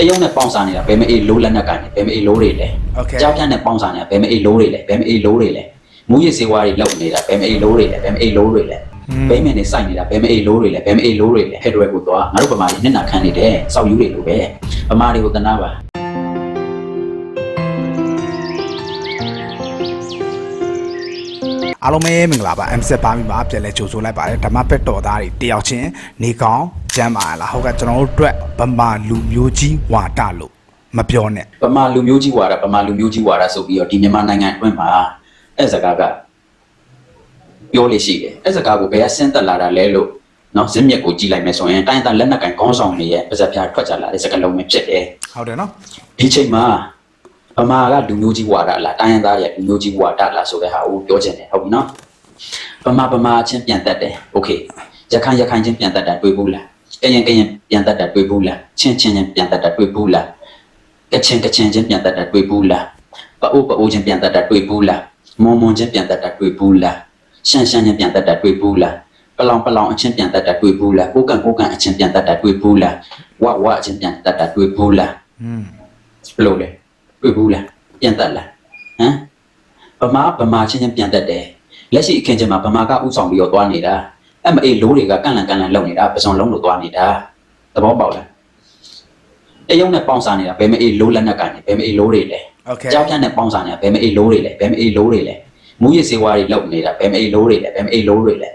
တရုတ်နဲ့ပေါင်းစားနေတာဘယ်မအေးလိုးလက်နက်ကနေဘယ်မအေးလိုးတွေလဲကြောက်ဖြန့်နဲ့ပေါင်းစားနေတာဘယ်မအေးလိုးတွေလဲဘယ်မအေးလိုးတွေလဲမူရစ်စေဝါတွေလောက်နေတာဘယ်မအေးလိုးတွေလဲဘယ်မအေးလိုးတွေလဲဘိမ်းမြန်နေစိုက်နေတာဘယ်မအေးလိုးတွေလဲဘယ်မအေးလိုးတွေလဲဟက်ဒရွယ်ကိုသွားငါတို့ဗမာတွေမျက်နှာခံနေတယ်စောက်ယူတွေလိုပဲဗမာတွေကိုတနာပါ အားလုံးပဲမင်္ဂလာပါ M7 ပါမိမှာပြန်လဲကြိုဆိုလိုက်ပါတယ်ဓမ္မပက်တော်သားတွေတယောက်ချင်းနေကောင်းကျမ်းပါလားဟုတ်ကဲ့ကျွန်တော်တို့အတွက်ဗမာလူမျိုးကြီးဝါဒလို့မပြောနဲ့ဗမာလူမျိုးကြီးဝါဒဗမာလူမျိုးကြီးဝါဒဆိုပြီးတော့ဒီမြန်မာနိုင်ငံအတွင်းမှာအဲ့စကားကပြောလို့ရှိတယ်အဲ့စကားကိုဘယ်ကဆင်းသက်လာတာလဲလို့နော်ဇင်းမြက်ကိုကြည်လိုက်မယ်ဆိုရင်တိုင်းတိုင်းလက်နက်ကန်ခေါင်းဆောင်တွေရဲ့ပါဇက်ပြားထွက်ကြလာတဲ့စကားလုံးပဲဖြစ်တယ်ဟုတ်တယ်နော်ဒီချိန်မှာ ဗမာကလူမျိုးကြီးဝါဒလားတိုင်းရင်းသားရဲ့လူမျိုးကြီးဝါဒလားဆိုတဲ့ဟာကိုပြောချင်တယ်ဟုတ်ပြီနော်ဗမာဗမာချင်းပြန်တက်တယ်โอเคရခိုင်ရခိုင်ချင်းပြန်တက်တာတွေ့ဘူးလားကရင်ကရင်ပြန်တက်တာတွေ့ဘူးလားချင်းချင်းချင်းပြန်တက်တာတွေ့ဘူးလားကချင်ကချင်ချင်းပြန်တက်တာတွေ့ဘူးလားပအိုးပအိုးချင်းပြန်တက်တာတွေ့ဘူးလားမွန်မွန်ချင်းပြန်တက်တာတွေ့ဘူးလားရှန်ရှန်ချင်းပြန်တက်တာတွေ့ဘူးလားပလောင်ပလောင်အချင်းပြန်တက်တာတွေ့ဘူးလားကိုကန်ကိုကန်အချင်းပြန်တက်တာတွေ့ဘူးလားဝဝအချင်းပြန်တက်တာတွေ့ဘူးလား อืม ဘယ်လိုလဲ တွေ့ဘူးလားပြန်တက်လားဟမ်ဗမာဗမာချင်းချင်းပြန်တက်တယ်လက်ရှိအခင်းချင်းမှာဗမာကဥဆောင်ပြီးတော့သွားနေတာ MA လိုးတွေကကန့်လန့်ကန့်လန့်လုပ်နေတာပစုံလုံးလို့သွားနေတာသဘောပေါက်လားတရုတ်နဲ့ပေါင်းစားနေတာဘယ်မအေးလိုးလက်နက်ကနေဘယ်မအေးလိုးတွေလဲကြောက်ဖြန့်နဲ့ပေါင်းစားနေတာဘယ်မအေးလိုးတွေလဲဘယ်မအေးလိုးတွေလဲမူရစေဝါတွေလုပ်နေတာဘယ်မအေးလိုးတွေလဲဘယ်မအေးလိုးတွေလဲ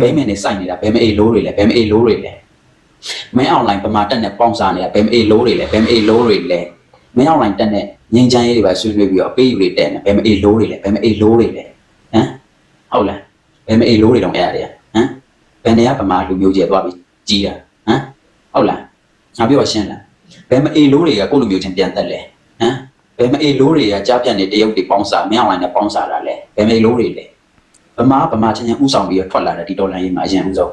ဘိမင်းနဲ့စိုက်နေတာဘယ်မအေးလိုးတွေလဲဘယ်မအေးလိုးတွေလဲမင်းအွန်လိုင်းပမာတက်နဲ့ပေါင်းစားနေတာဘယ်မအေးလိုးတွေလဲဘယ်မအေးလိုးတွေလဲ မင်းအွန်လိုင်းတက်နဲ့ငင်းချမ်းရေးတွေပါဆွေးနွေးပြီးတော့အပေးယူတွေတက်နေဘယ်မအေလိုးတွေလဲဘယ်မအေလိုးတွေလဲဟမ်ဟုတ်လားဘယ်မအေလိုးတွေတော့အဲ့ရတယ်ဟမ်ဘယ်နေရပမာလူမျိုးကျဲသွားပြီးကြီးတာဟမ်ဟုတ်လားငါပြောရှင်းလားဘယ်မအေလိုးတွေကကိုယ့်လူမျိုးချင်းပြန်တက်လဲဟမ်ဘယ်မအေလိုးတွေကကြားပြတ်နေတရုတ်တွေပေါင်းစားမင်းအွန်လိုင်းနဲ့ပေါင်းစားတာလဲဘယ်မအေလိုးတွေလဲဗမာဗမာချင်းချင်းဥဆောင်ပြီးတော့ထွက်လာတဲ့ဒီတော်လိုင်းရေးမှာအရင်ဥဆုံး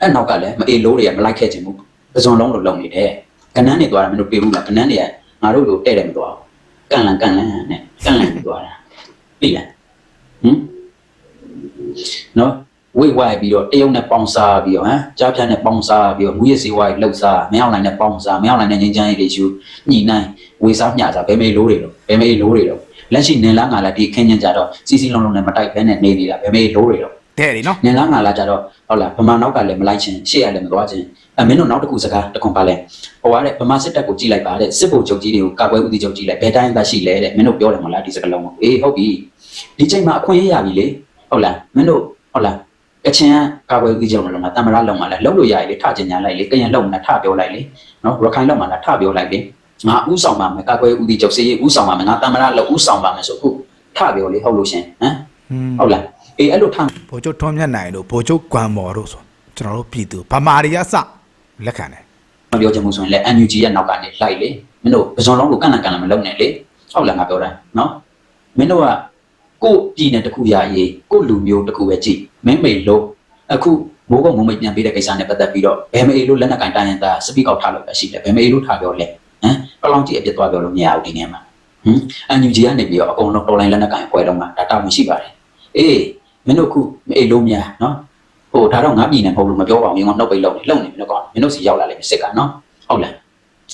အဲ့နောက်ကလည်းမအေလိုးတွေကမလိုက်ခဲ့ချင်ဘူးပဇွန်လုံးလိုလုံနေတယ်ကနန်းတွေသွားတာမင်းတို့ပြေဘူးလားကနန်းတွေက ငါတို့လိုတဲ့တယ်မသွားဘူးကန့်လန်ကန့်လန်နဲ့ကန့်လန်ပြီးသွားတာပြီလားဟမ်နော်ဝိတ်ဝိုက်ပြီးတော့တရုတ်နဲ့ပေါင်းစားပြီးတော့ဟမ်ကြားဖြတ်နဲ့ပေါင်းစားပြီးတော့မူရစီဝိုက်လှုပ်စားမင်းအောင်လိုင်းနဲ့ပေါင်းစားမင်းအောင်လိုင်းနဲ့ငင်းချမ်းရေးတွေယူညှိနှိုင်းဝေစားမျှစားဘယ်မေလိုးတွေတော့ဘယ်မေလိုးတွေတော့လက်ရှိနင်လားငါလားဒီခင်းချင်းကြတော့စီစီလုံးလုံးနဲ့မတိုက်ဘဲနဲ့နေနေတာဘယ်မေလိုးတွေတော့တဲ့တယ်နော်နင်လားငါလားကြတော့ဟုတ်လားဗမာနောက်ကလည်းမလိုက်ချင်ရှေ့ရလည်းမသွားချင်အဲ မင်းတို့နောက်တစ်ခုစကားတစ်ခွန်ပါလဲဟိုကတဲ့ဗမာစစ်တပ်ကိုကြည့်လိုက်ပါတဲ့စစ်ဗိုလ်ချုပ်ကြီးတွေကိုကာကွယ်ဦးစီးချုပ်ကြည့်လိုက်ဘယ်တိုင်းသက်ရှိလဲတဲ့မင်းတို့ပြောတယ်မဟုတ်လားဒီစကားလုံးကိုအေးဟုတ်ပြီဒီချိန်မှာအခွင့်အရေးရပြီလေဟုတ်လားမင်းတို့ဟုတ်လားကချင်ကကာကွယ်ဦးစီးချုပ်လုံးမှာတမရလုံးမှာလဲလုံးလို့ရရလေထကျင်ညာလိုက်လေကရင်လုံးမှာထပြောလိုက်လေနော်ရခိုင်လုံးမှာထပြောလိုက်လေငါဥဆောင်ပါမယ်ကာကွယ်ဦးစီးချုပ်စေရေးဥဆောင်ပါမယ်ငါတမရလုံးဥဆောင်ပါမယ်ဆိုခုထပြောလေဟုတ်လို့ရှင်ဟမ်อืมဟုတ်လားအေးအဲ့လိုထဘိုလ်ချုပ်ထွန်းမြတ်နိုင်တို့ဘိုလ်ချုပ်ကွမ်မော်တို့ဆိုကျွန်တော်တို့ပြည်သူဗမာတွေကစ လက်ခံတယ်မပြောချင်ဘူးဆိုရင်လည်း NUG ရဲ့နောက်ကနေလိုက်လေမင်းတို့ပစုံလုံးကိုကန့်လန့်ကန့်လန့်မလုပ်နဲ့လေဟုတ်လားငါပြောတာနော်မင်းတို့ကကို့ပြည်နယ်တစ်ခုရရေးကို့လူမျိုးတစ်ခုပဲကြည့်မင်းမိတ်လို့အခုမိုးကုတ်မိုးမိတ်ပြန်ပေးတဲ့ကိစ္စနဲ့ပတ်သက်ပြီးတော့ဘယ်မအေလို့လက်နက်ကင်တိုင်းရတာစပီကောက်ထားလို့ပဲရှိတယ်ဘယ်မအေလို့ထားပြောလဲဟမ်ဘယ်လောက်ကြည့်အပြစ်သွားပြောလို့မရဘူးဒီနေရာမှာဟမ် NUG ကနေပြီးတော့အကုန်လုံးတော်လိုင်းလက်နက်ကင်ပွဲလုံးမှာဒါတာဝန်ရှိပါတယ်အေးမင်းတို့ခုမအေလို့များနော် ဟိုဒါတော့ငါပြည်နယ်မဟုတ်လို့မပြောပါဘူးငါနှုတ်ပိတ်လုံးနေလုံနေမင်းတို့ကောင်မင်းတို့စီရောက်လာလိမ့်မယ်စစ်ကနော်ဟုတ်လား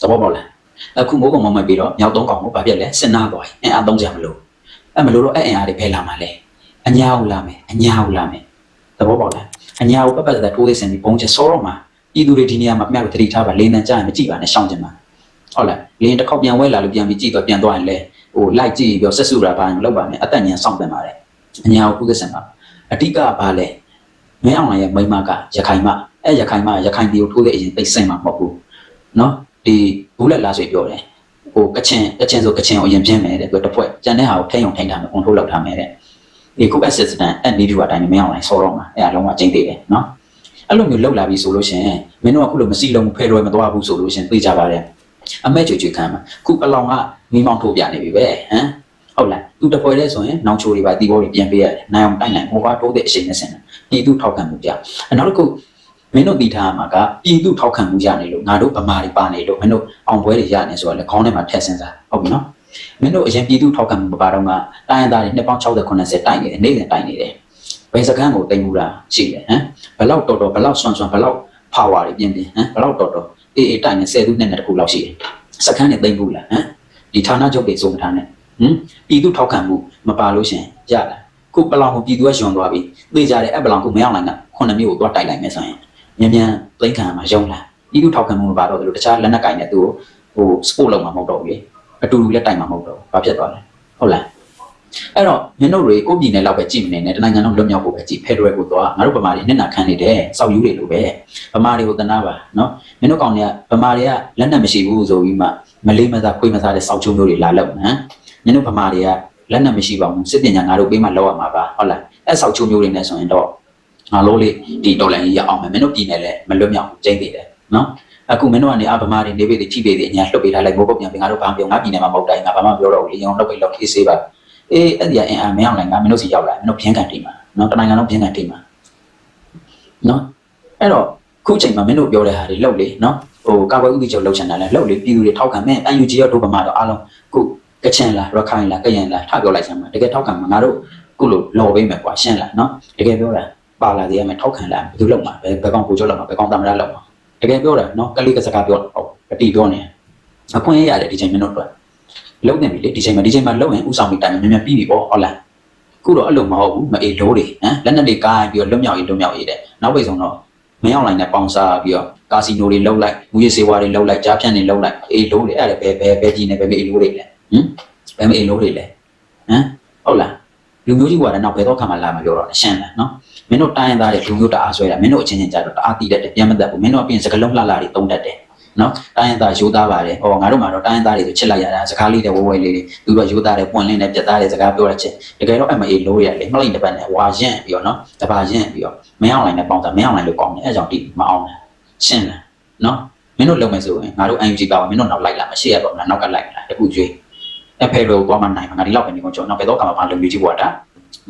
သဘောပေါက်လားအခုမိုးကောင်မမပြီးတော့မြောက်သုံးကောင်ကိုဘာပြက်လဲစဉ်းနာသွားရင်အင်အားသုံးကြမလို့အဲ့မလို့တော့အဲ့အင်အားတွေဖယ်လာမှာလဲအညာကိုလာမယ်အညာကိုလာမယ်သဘောပေါက်လားအညာကိုပတ်ပတ်သက်ထိုးသေးစင်ပြီးပုံချက်စောတော့မှာပြည်သူတွေဒီနေရာမှာအမြောက်တတိထားပါလေနံကြရင်မကြည့်ပါနဲ့ရှောင်းကြမှာဟုတ်လားလင်းတစ်ခေါက်ပြန်ဝဲလာလို့ပြန်ပြီးကြည့်တော့ပြန်သွားရင်လဲဟိုလိုက်ကြည့်ပြီးတော့ဆက်စုတာပါရင်လောက်ပါမယ်အသက်ညံစောင့်တင်ပါတယ်အညာကိုထိုးသေးစင်ပါအတိကဘာလဲ မင်းအောင်လှိုင်ရဲ့မိမကရခိုင်မအဲ့ရခိုင်မရခိုင်ပြည်ကိုထိုးတဲ့အရင်သိစင်မှာမဟုတ်ဘူးနော်ဒီဘူးလက်လာဆွေပြောတယ်ဟိုကချင်ကချင်ဆိုကချင်ကိုအရင်ပြင်းမယ်တဲ့သူတစ်ဖွဲ့ကြံတဲ့ဟာကိုထိမ့်အောင်ထိမ့်တာမယ် control လုပ်ထားမယ်တဲ့ဒီခု assistant အဲ့ဒီဒီကအတိုင်းမင်းအောင်လှိုင်ဆော်တော့မှာအဲ့ဒါလုံးဝကျင်းသေးတယ်နော်အဲ့လိုမျိုးလောက်လာပြီဆိုလို့ရှင်မင်းတို့ကခုလိုမစီလုံးဖဲလွယ်မသွားဘူးဆိုလို့ရှင်သိကြပါတယ်အမဲကြွေကြွေခံမှာခုအလောင်းကမိမောင်းထိုးပြနေပြီပဲဟမ် တ်လားသူတစ်ဖွဲ့လဲဆိုရင်နောင်ချိုတွေပါတီဘောတွေပြန်ပေးရတယ်နိုင်အောင်တိုက်နိုင်ဟိုကတိုးတဲ့အချိန်နဲ့ဆင်တယ်ပြည်သူထောက်ခံမှုကြအနောက်တစ်ခုမင်းတို့တည်ထားမှာကပြည်သူထောက်ခံမှုရနေလို့ငါတို့ဗမာတွေပါနေလို့မင်းတို့အောင်ပွဲတွေရနေဆိုတော့လေခေါင်းထဲမှာထည့်စင်စားဟုတ်ပြီနော်မင်းတို့အရင်ပြည်သူထောက်ခံမှုမပါတော့ကတိုင်းရင်းသားတွေနှစ်ပေါင်း60 90တိုက်နေတယ်နေ့စဉ်တိုက်နေတယ်ဘယ်စကန်းကိုတင်မှုတာရှိတယ်ဟမ်ဘယ်လောက်တော်တော်ဘယ်လောက်ဆွမ်းဆွမ်းဘယ်လောက် power တွေပြင်းပြင်းဟမ်ဘယ်လောက်တော်တော်အေးအေးတိုက်နေ10သူနဲ့တခုလောက်ရှိတယ်စခန်းနဲ့သိမ့်ဘူးလားဟမ်ဒီဌာနချုပ်တွေစုံထားနဲ့ ဟမ်ပြည်သူထောက်ခံမှုမပါလို့ရှရင်ရလားခုပလောင်ကိုပြည်သူကရှင်သွားပြီသိကြတယ်အဲ့ပလောင်ကိုမရောက်နိုင်တာခုနှစ်မျိုးကိုသွားတိုက်လိုက်မယ်ဆိုရင်မြန်မြန်သိမ့်ခံမှာရုံလားပြည်သူထောက်ခံမှုမပါတော့ဘူးတခြားလက်နက်ကင်နဲ့သူကိုဟိုစပို့လုံးမှာမဟုတ်တော့ဘူးလေအတူတူလက်တိုင်မှာမဟုတ်တော့ဘူးဘာဖြစ်သွားလဲဟုတ်လားအဲ့တော့မင်းတို့တွေကိုပြည်နယ်လောက်ပဲကြည့်မနေနဲ့တနိုင်ငံလုံးလွတ်မြောက်ဖို့ပဲကြည့်ဖက်ဒရယ်ကိုသွားငါတို့ဗမာတွေနှစ်နာခံနေတယ်စောက်ယူတွေလိုပဲဗမာတွေကိုတနာပါနော်မင်းတို့ကောင်တွေကဗမာတွေကလက်နက်မရှိဘူးဆိုပြီးမှမလေးမသားခွေးမသားတဲ့စောက်ချုံမျိုးတွေလာလောက်နော် မင်းတို့ဗမာတွေကလက်နက်မရှိပါဘူးစစ်ပညာငါတို့ပေးမှလောက်ရမှာပါဟုတ်လားအဲ့စောက်ချုံမျိုးတွေနဲ့ဆိုရင်တော့ငါလို့လေဒီဒေါ်လာကြီးရအောင်မယ်မင်းတို့ပြည်နယ်လဲမလွတ်မြောက်ဘူးကျင်းသေးတယ်နော်အခုမင်းတို့ကနေအဗမာတွေနေပေသေးထိပေသေးအညာလှုပ်ပေးထားလိုက်ဘိုးဘုတ်ပြန်ပြီးငါတို့ဘာပြောငါပြည်နယ်မှာမဟုတ်တိုင်းငါဘာမှမပြောတော့ဘူးလေရောင်းလှုပ်ပေးလောက်ခေးစေးပါအေးအဲ့ဒီအင်အားမရောက်နိုင်ငါမင်းတို့စီရောက်လာမင်းတို့ပြင်းကန်တိမှာနော်တနိုင်ငံလုံးပြင်းကန်တိမှာနော်အဲ့တော့ခုချိန်မှာမင်းတို့ပြောတဲ့ဟာတွေလောက်လေနော်ဟိုကာကွယ်ဥပဒေချုပ်လောက်ချင်တာလဲလောက်လေပြည်သူတွေထောက်ခံမဲ့ UNG ရောဒုဗမာတော့အားလုံးခု ကချင်လားရခိုင်လားကရင်လားထားပြောလိုက်စမ်းပါတကယ်ထောက်ခံမှာငါတို့ခုလိုလော်ပေးမယ်ကွာရှင်းလားနော်တကယ်ပြောတာပါလာသေးရမယ်ထောက်ခံလာဘယ်သူလောက်မှာဘယ်ဘယ်ကောင်ကိုချုပ်လောက်မှာဘယ်ကောင်တမရလောက်မှာတကယ်ပြောတာနော်ကလေးကစကားပြောဟုတ်အတီပြောနေအခွင့်ရရတယ်ဒီချိန်မင်းတို့တော့လုံးနေပြီလေဒီချိန်မှာဒီချိန်မှာလုံးရင်ဥဆောင်ပြီးတိုင်မြန်မြန်ပြီးပြီပေါ့ဟုတ်လားခုတော့အဲ့လိုမဟုတ်ဘူးမအေးလို့တွေဟမ်လက်နက်တွေကားပြီးတော့လွတ်မြောက်ရေးလွတ်မြောက်ရေးတဲ့နောက်ပိတ်ဆုံးတော့မရောက်နိုင်တဲ့ပေါင်စားပြီးတော့ကာစီနိုတွေလှုပ်လိုက်ငွေစေဝါတွေလှုပ်လိုက်ကြားဖြန့်တွေလှုပ်လိုက်အေးလို့တွေအဲ့ဒါဘယ်ဘယ်ဘယ်ကြီးနေဘယ်မအေးလို့တွေလဲ ဟမ်ဘယ်မအေးလို့တွေလဲဟမ်ဟုတ်လားလူမျိုးကြီးကလည်းနောက်ဘယ်တော့ခါမှလာမပြောတော့ရှင်းလားနော်မင်းတို့တိုင်းရင်းသားတွေလူမျိုးတအားဆွဲတာမင်းတို့အချင်းချင်းကြတော့တအားတီးတတ်တယ်ပြန်မတတ်ဘူးမင်းတို့အပြင်စကလုံးလှလှတွေတုံးတတ်တယ်နော်တိုင်းရင်းသားရိုးသားပါတယ်။ဟောငါတို့မှာတော့တိုင်းရင်းသားတွေဆိုချစ်လိုက်ရတာစကားလေးတွေဝဲဝဲလေးတွေသူတို့ကရိုးသားတယ်ပွင့်လင်းတယ်ပြတ်သားတယ်စကားပြောရချက်တကယ်တော့ MA လို့ရလေမလိုက်တစ်ပတ်နဲ့ဝါရင်ပြီးတော့နော်တပါရင်ပြီးတော့မင်းအောင်လိုက်နဲ့ပေါင်းတာမင်းအောင်လိုက်လို့ကောင်းတယ်အဲကြောင့်တိမအောင်လားရှင်းလားနော်မင်းတို့လုံမယ်ဆိုရင်ငါတို့ UNG ပါပါမင်းတို့နောက်လိုက်လာမရှိရပါဘူးလားနောက်ကလိုက်လာတခုကျွေး အဖေလို့သွားမနိုင်မှာငါဒီလောက်ပဲနေကုန်ကြောနောက်ဘယ်တော့ကမှမလုံမျိုးကြီးဘွားတာ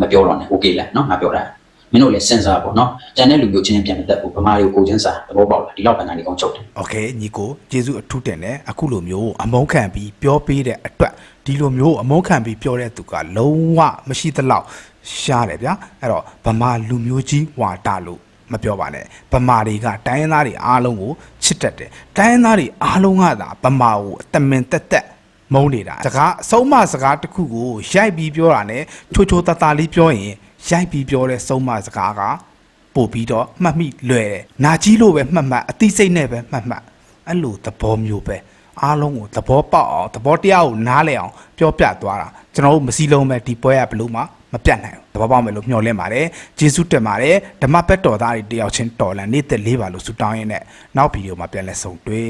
မပြောတော့နဲ့ okay လားနော်ငါပြောတာမင်းတို့လည်းစဉ်းစားပေါ့နော်ကျန်တဲ့လူမျိုးချင်းပြန်မသက်ဘူးဗမာတွေကိုကိုချင်းစားသဘောပေါက်လားဒီလောက်ပဲငါဒီကောင်ချုပ်တယ် โอเคညီကိုကျေးဇူးအထူးတင်တယ်အခုလိုမျိုးအမုန်းခံပြီးပြောပေးတဲ့အတွက်ဒီလိုမျိုးအမုန်းခံပြီးပြောတဲ့သူကလုံးဝမရှိသလောက်ရှားတယ်ဗျာအဲ့တော့ဗမာလူမျိုးကြီးဝါတာလို့မပြောပါနဲ့ဗမာတွေကတိုင်းရင်းသားတွေအားလုံးကိုချစ်တတ်တယ်တိုင်းရင်းသားတွေအားလုံးကသာဗမာကိုအတမင်တက်တက် မုန်းနေတာစကားအဆုံးမစကားတစ်ခုကိုရိုက်ပြီးပြောတာ ਨੇ ချိုချိုတတလေးပြောရင်ရိုက်ပြီးပြောတဲ့ဆုံးမစကားကပို့ပြီးတော့မှတ်မိလွယ်တယ်။နာကြီးလို့ပဲမှတ်မှတ်အသိစိတ်နဲ့ပဲမှတ်မှတ်အဲ့လိုသဘောမျိုးပဲအားလုံးကိုသဘောပေါက်အောင်သဘောတရားကိုနားလည်အောင်ပြောပြသွားတာကျွန်တော်တို့မစည်းလုံးပဲဒီပွဲရဘလို့မှမပြတ်နိုင်ဘူးသဘောပေါက်မယ်လို့မျှော်လင့်ပါတယ်ကျေးဇူးတင်ပါတယ်ဓမ္မဘက်တော်သားတွေတယောက်ချင်းတော်လန်နေတဲ့လေးပါလို့ဆုတောင်းရင်းနဲ့နောက်ဗီဒီယိုမှာပြန်လည်ဆုံတွေ့